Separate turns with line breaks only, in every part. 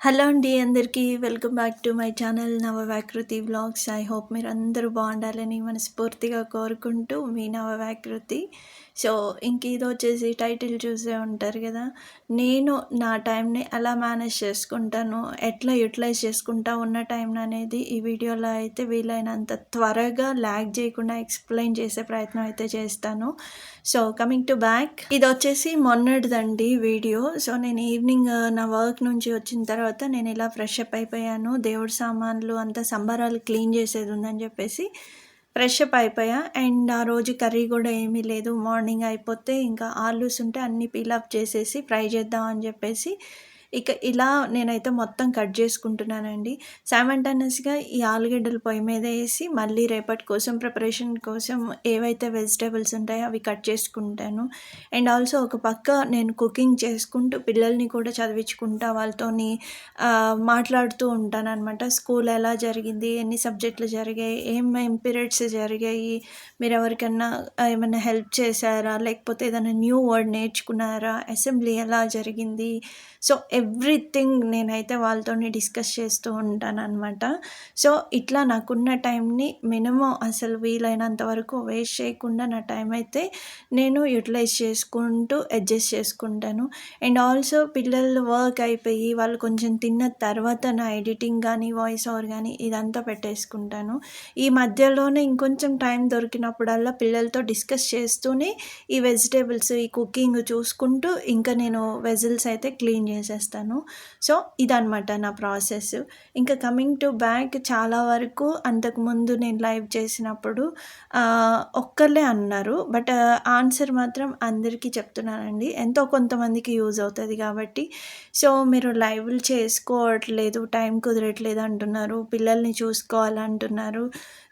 Hello అండి అందరికీ welcome back to my channel Navavyakruti vlogs. I hope మీరు అందరూ బాగుండాలని మనస్ఫూర్తిగా కోరుకుంటూ మీ నవవ్యాకృతి. సో ఇంక ఇది వచ్చేసి టైటిల్ చూసే ఉంటారు కదా. నేను నా టైంని ఎలా మేనేజ్ చేసుకుంటాను ఎట్లా యూటిలైజ్ చేసుకుంటా ఉన్న టైం అనేది ఈ వీడియోలో అయితే వీలైనంత త్వరగా ల్యాగ్ చేయకుండా ఎక్స్ప్లెయిన్ చేసే ప్రయత్నం అయితే చేస్తాను. So coming to back. ఇది వచ్చేసి మొన్నటిదండి వీడియో. సో నేను ఈవినింగ్ నా వర్క్ నుంచి వచ్చిన తర్వాత నేను ఇలా ఫ్రెష్ అప్ అయిపోయాను. దేవుడి సామాన్లు అంతా సంబరాలు క్లీన్ చేసేది ఉందని చెప్పేసి ఫ్రెష్ అప్ అయిపోయా. అండ్ ఆ రోజు కర్రీ కూడా ఏమీ లేదు. మార్నింగ్ అయిపోతే ఇంకా ఆలూస్ ఉంటే అన్నీ అప్ చేసేసి ఫ్రై చేద్దాం అని చెప్పేసి ఇక ఇలా నేనైతే మొత్తం కట్ చేసుకుంటున్నానండి. సైమంటనస్గా ఈ ఆలుగడ్డలు పొయ్యి మీద వేసి మళ్ళీ రేపటి కోసం ప్రిపరేషన్ కోసం ఏవైతే వెజిటేబుల్స్ ఉంటాయో అవి కట్ చేసుకుంటాను. అండ్ ఆల్సో ఒక పక్క నేను కుకింగ్ చేసుకుంటూ పిల్లల్ని కూడా చదివించుకుంటా వాళ్ళతోని మాట్లాడుతూ ఉంటాను అనమాట స్కూల్ ఎలా జరిగింది ఎన్ని సబ్జెక్టులు జరిగాయి ఏమేం పీరియడ్స్ జరిగాయి మీరు ఎవరికన్నా ఏమైనా హెల్ప్ చేశారా లేకపోతే ఏదైనా న్యూ వర్డ్ నేర్చుకున్నారా అసెంబ్లీ ఎలా జరిగింది? సో ఎవ్రీథింగ్ నేనైతే వాళ్ళతో డిస్కస్ చేస్తూ ఉంటాను అనమాట సో ఇట్లా నాకున్న టైంని మినిమం అసలు వీలైనంత వరకు వేస్ట్ చేయకుండా నా టైం అయితే నేను యూటిలైజ్ చేసుకుంటూ అడ్జస్ట్ చేసుకుంటాను. అండ్ ఆల్సో పిల్లలు వర్క్ అయిపోయి వాళ్ళు కొంచెం తిన్న తర్వాత నా ఎడిటింగ్ కానీ వాయిస్ ఓవర్ కానీ ఇదంతా పెట్టేసుకుంటాను. ఈ మధ్యలోనే ఇంకొంచెం టైం దొరికినప్పుడల్లా పిల్లలతో డిస్కస్ చేస్తూనే ఈ వెజిటేబుల్స్ ఈ కుకింగ్ చూసుకుంటూ ఇంకా నేను వెజిల్స్ అయితే క్లీన్ చేసేస్తాను. సో ఇదనమాట నా ప్రాసెస్. ఇంకా కమింగ్ టు బ్యాక్ చాలా వరకు అంతకుముందు నేను లైవ్ చేసినప్పుడు ఒక్కర్లే అన్నారు. బట్ ఆన్సర్ మాత్రం అందరికీ చెప్తున్నానండి. ఎంతో కొంతమందికి యూజ్ అవుతుంది కాబట్టి. సో మీరు లైవ్లు చేసుకోవట్లేదు టైం కుదరట్లేదు అంటున్నారు. పిల్లల్ని చూసుకోవాలంటున్నారు.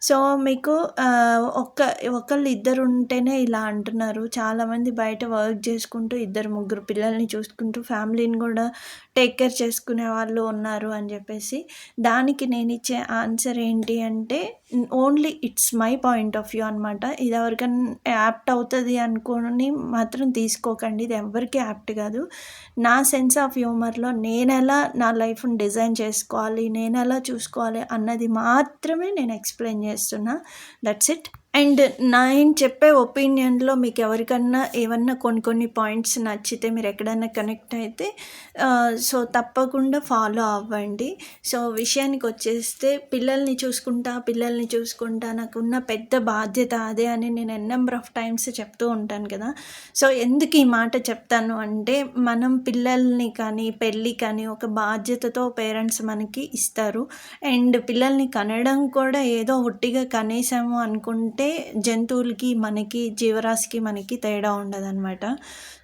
సో మీకు ఒక్క ఒకళ్ళు ఇద్దరు ఉంటేనే ఇలా అంటున్నారు. చాలామంది బయట వర్క్ చేసుకుంటూ ఇద్దరు ముగ్గురు పిల్లల్ని చూసుకుంటూ ఫ్యామిలీని కూడా టేక్ కేర్ చేసుకునే వాళ్ళు ఉన్నారు అని చెప్పేసి. దానికి నేను ఇచ్చే ఆన్సర్ ఏంటి అంటే only it's my point of view అనమాట ఇది ఎవరికైనా యాప్ట్ అవుతుంది అనుకుని మాత్రం తీసుకోకండి. ఇది ఎవరికి యాప్ట్ కాదు. నా సెన్స్ ఆఫ్ హ్యూమర్లో నేను ఎలా నా లైఫ్ని డిజైన్ చేసుకోవాలి నేను ఎలా చూసుకోవాలి అన్నది మాత్రమే నేను ఎక్స్ప్లెయిన్ చేస్తున్నా. దట్స్ ఇట్ అండ్ నేను చెప్పే ఒపీనియన్లో మీకు ఎవరికన్నా ఏమన్నా కొన్ని కొన్ని పాయింట్స్ నచ్చితే మీరు ఎక్కడైనా కనెక్ట్ అయితే సో తప్పకుండా ఫాలో అవ్వండి. సో విషయానికి వచ్చేస్తే పిల్లల్ని చూసుకుంటా పిల్లల్ని చూసుకుంటా నాకున్న పెద్ద బాధ్యత అదే అని నేను ఎన్ నెంబర్ ఆఫ్ టైమ్స్ చెప్తూ ఉంటాను కదా. సో ఎందుకు ఈ మాట చెప్తాను అంటే మనం పిల్లల్ని కానీ పెళ్ళి కానీ ఒక బాధ్యతతో పేరెంట్స్ మనకి ఇస్తారు. అండ్ పిల్లల్ని కనడం కూడా ఏదో ఒట్టిగా కనేసాము అనుకుంటే జంతువులకి మనకి జీవరాశికి మనకి తేడా ఉండదన్నమాట.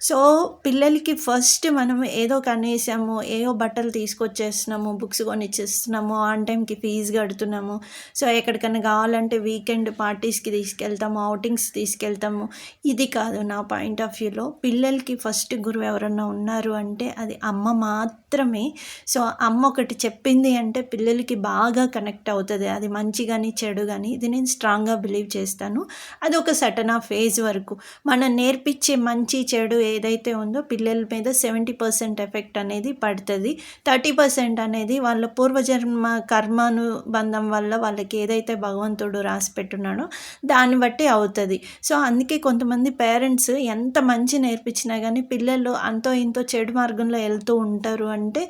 సో పిల్లలకి ఫస్ట్ మనం ఏదో కనేసాము ఏదో బట్టలు తీసుకొచ్చేస్తున్నాము బుక్స్ కొనిచ్చేస్తున్నాము ఆన్ టైంకి ఫీజు కడుతున్నాము. సో ఎక్కడికైనా కావాలంటే వీకెండ్ పార్టీస్కి తీసుకెళ్తాము అవుటింగ్స్ తీసుకెళ్తాము. ఇది కాదు నా పాయింట్ ఆఫ్ వ్యూలో పిల్లలకి ఫస్ట్ గురువు ఎవరన్నా ఉన్నారు అంటే అది అమ్మ మాత్రం మాత్రమే. సో అమ్మ ఒకటి చెప్పింది అంటే పిల్లలకి బాగా కనెక్ట్ అవుతుంది. అది మంచి కానీ చెడు కానీ ఇది నేను స్ట్రాంగ్గా బిలీవ్ చేస్తాను. అది ఒక సటన్ ఆ ఫేజ్ వరకు. మనం నేర్పించే మంచి చెడు ఏదైతే ఉందో పిల్లల మీద సెవెంటీ పర్సెంట్ ఎఫెక్ట్ అనేది పడుతుంది. థర్టీ పర్సెంట్ అనేది వాళ్ళ పూర్వజన్మ కర్మాను బంధం వల్ల వాళ్ళకి ఏదైతే భగవంతుడు రాసి పెట్టున్నాడో దాన్ని బట్టి అవుతుంది. సో అందుకే కొంతమంది పేరెంట్స్ ఎంత మంచి నేర్పించినా కానీ పిల్లలు అంతో ఇంతో చెడు మార్గంలో వెళ్తూ ఉంటారు అని అంటే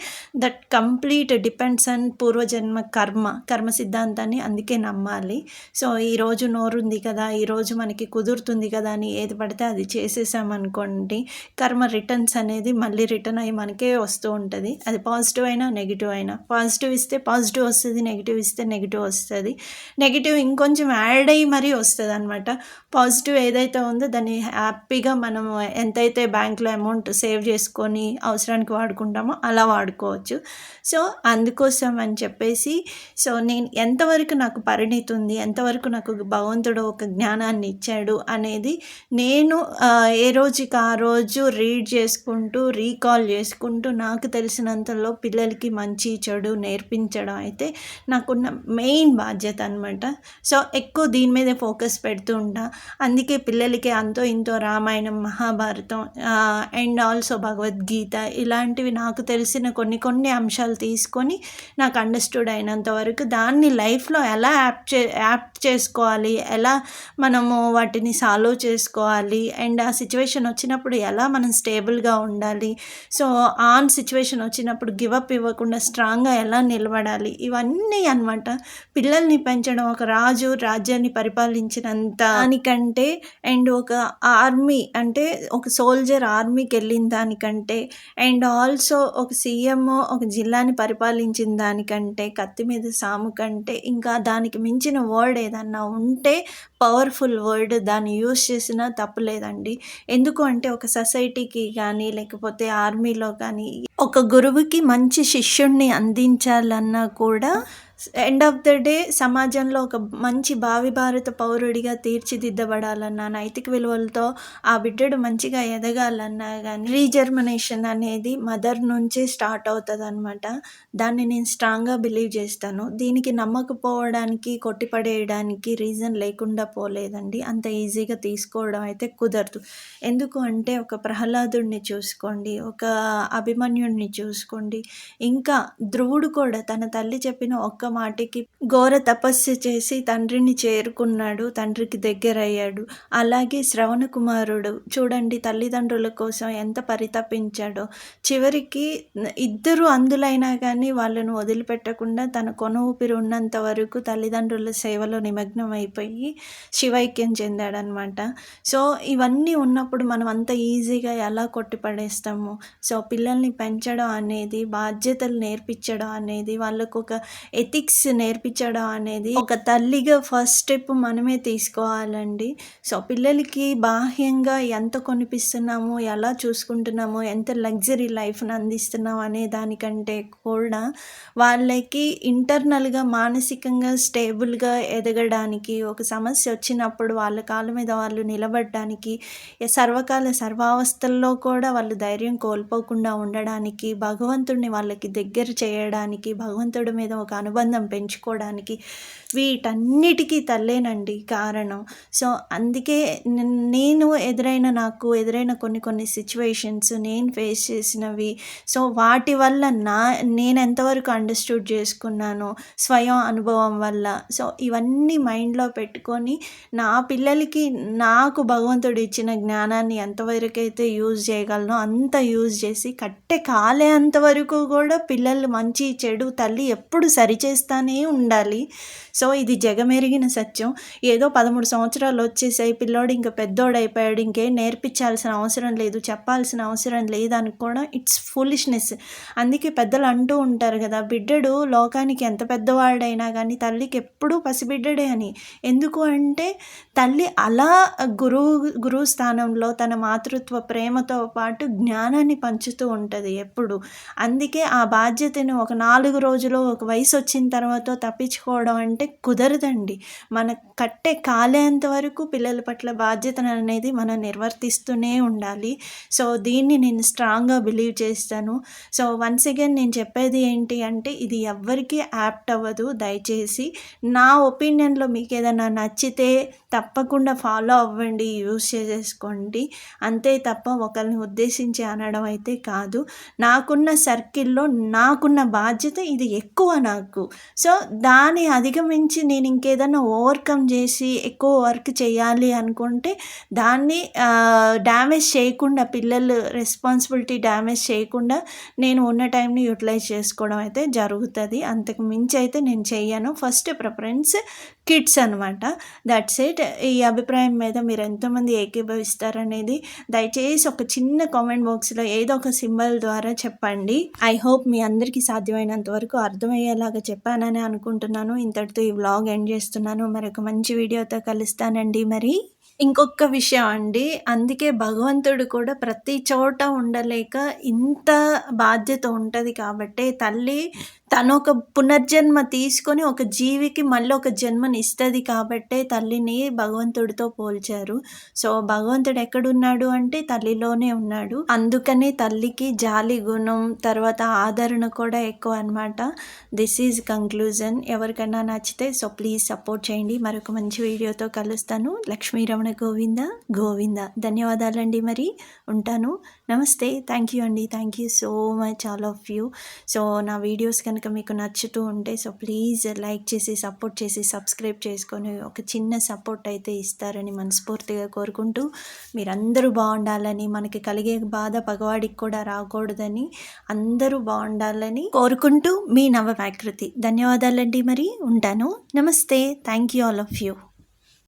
దట్ కంప్లీట్ డిపెండ్స్ అండ్ పూర్వజన్మ కర్మ కర్మ సిద్ధాంతాన్ని అందుకే నమ్మాలి. సో ఈరోజు నోరుంది కదా ఈరోజు మనకి కుదురుతుంది కదా అని ఏది పడితే అది చేసేసామనుకోండి కర్మ రిటర్న్స్ అనేది మళ్ళీ రిటర్న్ అయ్యి మనకే వస్తూ ఉంటుంది. అది పాజిటివ్ అయినా నెగిటివ్ అయినా. పాజిటివ్ ఇస్తే పాజిటివ్ వస్తుంది నెగిటివ్ ఇస్తే నెగిటివ్ వస్తుంది. నెగిటివ్ ఇంకొంచెం యాడ్ అయ్యి మరీ వస్తుంది అనమాట పాజిటివ్ ఏదైతే ఉందో దాన్ని హ్యాపీగా మనం ఎంతైతే బ్యాంక్లో అమౌంట్ సేవ్ చేసుకొని అవసరానికి వాడుకుంటామో అలా వాడుకోవచ్చు. సో అందుకోసం అని చెప్పేసి సో నేను ఎంతవరకు నాకు పరిణితి ఉంది ఎంతవరకు నాకు భగవంతుడు ఒక జ్ఞానాన్ని ఇచ్చాడు అనేది నేను ఏ రోజుకి ఆ రోజు రీడ్ చేసుకుంటూ రీకాల్ చేసుకుంటూ నాకు తెలిసినంతలో పిల్లలకి మంచి చెడు నేర్పించడం అయితే నాకున్న మెయిన్ బాధ్యత అనమాట సో ఎక్కువ దీని మీదే ఫోకస్ పెడుతూ ఉంటా. అందుకే పిల్లలకి అంతో ఇంతో రామాయణం మహాభారతం అండ్ ఆల్సో భగవద్గీత ఇలాంటివి నాకు తెలిసి తెలిసిన కొన్ని కొన్ని అంశాలు తీసుకొని నాకు అండర్స్టూడ్ అయినంత వరకు దాన్ని లైఫ్లో ఎలా యాప్ చే యాప్ చేసుకోవాలి ఎలా మనము వాటిని సాల్వ్ చేసుకోవాలి అండ్ ఆ సిచ్యువేషన్ వచ్చినప్పుడు ఎలా మనం స్టేబుల్గా ఉండాలి సో ఆన్ సిచ్యువేషన్ వచ్చినప్పుడు గివప్ ఇవ్వకుండా స్ట్రాంగ్గా ఎలా నిలబడాలి ఇవన్నీ అనమాట పిల్లల్ని పెంచడం ఒక రాజు రాజ్యాన్ని పరిపాలించినంత దానికంటే అండ్ ఒక ఆర్మీ అంటే ఒక సోల్జర్ ఆర్మీకి వెళ్ళిన దానికంటే అండ్ ఆల్సో ఒక సీఎం ఒక జిల్లాని పరిపాలించిన దానికంటే కత్తి మీద సాము కంటే ఇంకా దానికి మించిన వర్డ్ ఏదన్నా ఉంటే పవర్ఫుల్ వర్డ్ దాన్ని యూజ్ చేసినా తప్పులేదండి ఎందుకు అంటే ఒక సొసైటీకి కానీ లేకపోతే ఆర్మీలో కానీ ఒక గురువుకి మంచి శిష్యుణ్ణి అందించాలన్నా కూడా ఎండ్ ఆఫ్ ద డే సమాజంలో ఒక మంచి భావి భారత పౌరుడిగా తీర్చిదిద్దబడాలన్నా నైతిక విలువలతో ఆ బిడ్డడు మంచిగా ఎదగాలన్నా కానీ రీజర్మినేషన్ అనేది మదర్ నుంచే స్టార్ట్ అవుతుంది అనమాట దాన్ని నేను స్ట్రాంగ్గా బిలీవ్ చేస్తాను. దీనికి నమ్మకపోవడానికి కొట్టిపడేయడానికి రీజన్ లేకుండా పోలేదండి. అంత ఈజీగా తీసుకోవడం అయితే కుదరదు. ఎందుకు అంటే ఒక ప్రహ్లాదుడిని చూసుకోండి ఒక అభిమన్యుడిని చూసుకోండి. ఇంకా ధ్రువుడు కూడా తన తల్లి చెప్పిన ఒక్క మాటికి ఘోర తపస్సు చేసి తండ్రిని చేరుకున్నాడు తండ్రికి దగ్గరయ్యాడు. అలాగే శ్రవణ కుమారుడు చూడండి తల్లిదండ్రుల కోసం ఎంత పరితపించాడో. చివరికి ఇద్దరు అందులైనా కానీ వాళ్ళను వదిలిపెట్టకుండా తన కొన ఊపిరి ఉన్నంత వరకు తల్లిదండ్రుల సేవలో నిమగ్నం అయిపోయి శివైక్యం చెందాడనమాట సో ఇవన్నీ ఉన్నప్పుడు మనం అంత ఈజీగా ఎలా కొట్టిపడేస్తాము? సో పిల్లల్ని పెంచడం అనేది బాధ్యతలు నేర్పించడం అనేది వాళ్ళకు ఒక ఎథిక్స్ నేర్పించడం అనేది ఒక తల్లిగా ఫస్ట్ స్టెప్ మనమే తీసుకోవాలండి. సో పిల్లలకి బాహ్యంగా ఎంత కొనిపిస్తున్నాము ఎలా చూసుకుంటున్నాము ఎంత లగ్జరీ లైఫ్ని అందిస్తున్నాము అనే దానికంటే కూడా వాళ్ళకి ఇంటర్నల్గా మానసికంగా స్టేబుల్గా ఎదగడానికి ఒక సమస్య వచ్చినప్పుడు వాళ్ళ కాళ్ళ మీద వాళ్ళు నిలబడడానికి సర్వకాల సర్వావస్థల్లో కూడా వాళ్ళు ధైర్యం కోల్పోకుండా ఉండడానికి భగవంతుడిని వాళ్ళకి దగ్గర చేయడానికి భగవంతుడి మీద ఒక అనుబంధం పెంచుకోవడానికి వీటన్నిటికీ తల్లేనండి కారణం. సో అందుకే నేను ఎదురైన నాకు ఎదురైన కొన్ని కొన్ని సిచ్యువేషన్స్ నేను ఫేస్ చేసినవి. సో వాటి వల్ల నా నేను ఎంతవరకు అండర్స్టూడ్ చేసుకున్నాను స్వయం అనుభవం వల్ల. సో ఇవన్నీ మైండ్లో పెట్టుకొని నా పిల్లలకి నాకు భగవంతుడు ఇచ్చిన జ్ఞానాన్ని ఎంతవరకు అయితే యూజ్ చేయగలనో అంత యూజ్ చేసి కట్టె కాలే అంతవరకు కూడా పిల్లలు మంచి చెడు తల్లి ఎప్పుడు చేస్తానే ఉండాలి. సో ఇది జగమెరిగిన సత్యం. ఏదో పదమూడు సంవత్సరాలు వచ్చేసాయి పిల్లోడు ఇంకా అయిపోయాడు ఇంకేం నేర్పించాల్సిన అవసరం లేదు చెప్పాల్సిన అవసరం లేదు అనుకోవడం ఇట్స్ ఫులిష్నెస్. అందుకే పెద్దలు అంటూ ఉంటారు కదా బిడ్డడు లోకానికి ఎంత పెద్దవాడైనా కానీ తల్లికి ఎప్పుడూ పసిబిడ్డడే అని. ఎందుకు అంటే తల్లి అలా గురువు గురువు స్థానంలో తన మాతృత్వ ప్రేమతో పాటు జ్ఞానాన్ని పంచుతూ ఉంటుంది ఎప్పుడు. అందుకే ఆ బాధ్యతను ఒక నాలుగు రోజులు ఒక వయసు వచ్చిన తర్వాత తప్పించుకోవడం అంటే కుదరదండి. మన కట్టే కాలేంత వరకు పిల్లల పట్ల బాధ్యతను అనేది మనం నిర్వర్తిస్తూనే ఉండాలి. సో దీన్ని నేను స్ట్రాంగ్గా బిలీవ్ చేస్తాను. సో వన్స్ అగైన్ నేను చెప్పేది ఏంటి అంటే ఇది ఎవ్వరికీ యాప్ట్ అవ్వదు. దయచేసి నా ఒపీనియన్లో మీకు ఏదైనా నచ్చితే తప్పకుండా ఫాలో అవ్వండి యూస్ చేసేసుకోండి. అంతే తప్ప ఒకరిని ఉద్దేశించి అనడం అయితే కాదు. నాకున్న సర్కిల్లో నాకున్న బాధ్యత ఇది ఎక్కువ నాకు. సో దాని అధిగమించి నేను ఇంకేదైనా ఓవర్కమ్ చేసి ఎక్కువ వర్క్ చేయాలి అనుకుంటే దాన్ని డ్యామేజ్ చేయకుండా పిల్లలు రెస్పాన్సిబిలిటీ డ్యామేజ్ చేయకుండా నేను ఉన్న టైంని యూటిలైజ్ చేసుకోవడం అయితే జరుగుతుంది. అంతకు మించి అయితే నేను చేయను ఫస్ట్ ప్రిఫరెన్స్ కిడ్స్ అనమాట దట్స్ ఇట్ ఈ అభిప్రాయం మీద మీరు ఎంతమంది ఏకీభవిస్తారనేది దయచేసి ఒక చిన్న కామెంట్ బాక్స్లో ఏదో ఒక సింబల్ ద్వారా చెప్పండి. ఐ హోప్ మీ అందరికీ సాధ్యమైనంత వరకు అర్థమయ్యేలాగా చెప్పానని అనుకుంటున్నాను. ఇంతటితో ఈ వ్లాగ్ ఎండ్ చేస్తున్నాను. మరొక మంచి వీడియోతో కలుస్తానండి మరి. ఇంకొక విషయం అండి. అందుకే భగవంతుడు కూడా ప్రతి చోట ఉండలేక ఇంత బాధ్యత ఉంటుంది కాబట్టి తల్లి తను ఒక పునర్జన్మ తీసుకొని ఒక జీవికి మళ్ళీ ఒక జన్మని ఇస్తుంది కాబట్టే తల్లిని భగవంతుడితో పోల్చారు. సో భగవంతుడు ఎక్కడున్నాడు అంటే తల్లిలోనే ఉన్నాడు. అందుకనే తల్లికి జాలి గుణం తర్వాత ఆదరణ కూడా ఎక్కువ అనమాట దిస్ ఈజ్ కంక్లూజన్ ఎవరికైనా నచ్చితే సో ప్లీజ్ సపోర్ట్ చేయండి. మరొక మంచి వీడియోతో కలుస్తాను. లక్ష్మీరమణ గోవింద గోవింద. ధన్యవాదాలండి మరి. ఉంటాను. నమస్తే. థ్యాంక్ యూ అండి. Thank you so much all of you. So నా వీడియోస్ కనుక మీకు నచ్చుతూ ఉంటే సో ప్లీజ్ లైక్ చేసి సపోర్ట్ చేసి సబ్స్క్రైబ్ చేసుకొని ఒక చిన్న సపోర్ట్ అయితే ఇస్తారని మనస్ఫూర్తిగా కోరుకుంటూ మీరందరూ బాగుండాలని మనకి కలిగే బాధ పగవాడికి కూడా రాకూడదని అందరూ బాగుండాలని కోరుకుంటూ మీ నవ వ్యాకృతి ధన్యవాదాలండి మరి. ఉంటాను. నమస్తే. Thank you all of you.